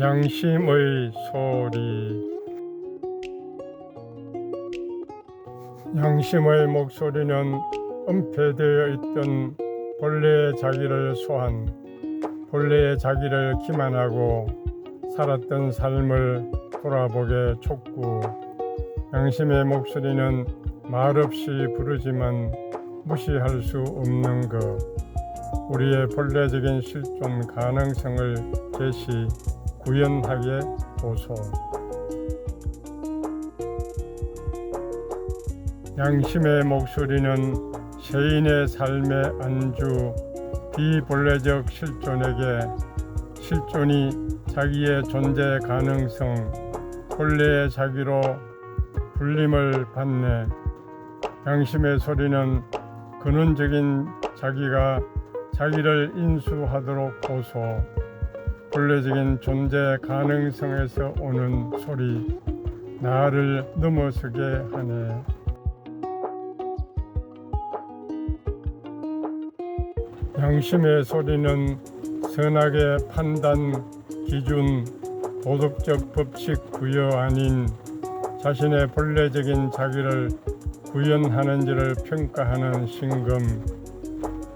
양심의 소리. 양심의 목소리는 은폐되어 있던 본래의 자기를 소환 본래의 자기를 기만하고 살았던 삶을 돌아보게 촉구. 양심의 목소리는 말없이 부르지만 무시할 수 없는 것. 우리의 본래적인 실존 가능성을 제시 구현하게 도소. 양심의 목소리는 세인의 삶의 안주 비본래적 실존에게 실존이 자기의 존재 가능성 본래의 자기로 불림을 받네. 양심의 소리는 근원적인 자기가 자기를 인수하도록 고소 본래적인 존재 가능성에서 오는 소리 나를 넘어서게 하네. 양심의 소리는 선악의 판단 기준 도덕적 법칙 부여 아닌 자신의 본래적인 자기를 구현하는지를 평가하는 신금.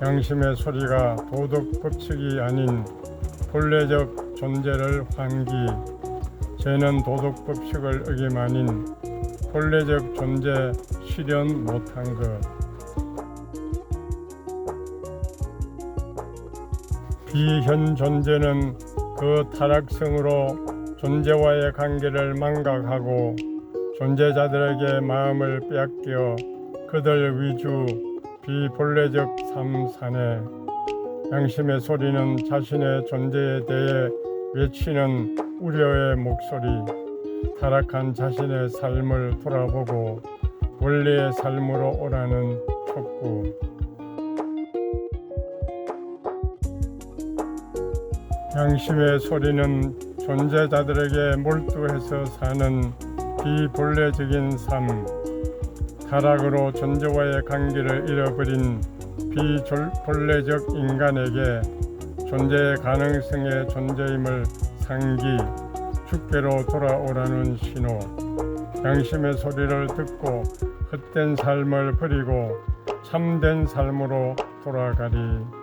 양심의 소리가 도덕 법칙이 아닌 본래적 존재를 환기 죄는 도덕 법칙을 어김 아닌 본래적 존재 실현 못한 것. 비현 존재는 그 타락성으로 존재와의 관계를 망각하고 존재자들에게 마음을 빼앗겨 그들 위주 비본래적 삶 사내 양심의 소리는 자신의 존재에 대해 외치는 우려의 목소리 타락한 자신의 삶을 돌아보고 원래의 삶으로 오라는 촉구. 양심의 소리는 존재자들에게 몰두해서 사는 비본래적인 삶, 타락으로 존재와의 관계를 잃어버린 비본래적 인간에게 존재의 가능성의 존재임을 상기, 주께로 돌아오라는 신호, 양심의 소리를 듣고 헛된 삶을 버리고 참된 삶으로 돌아가리.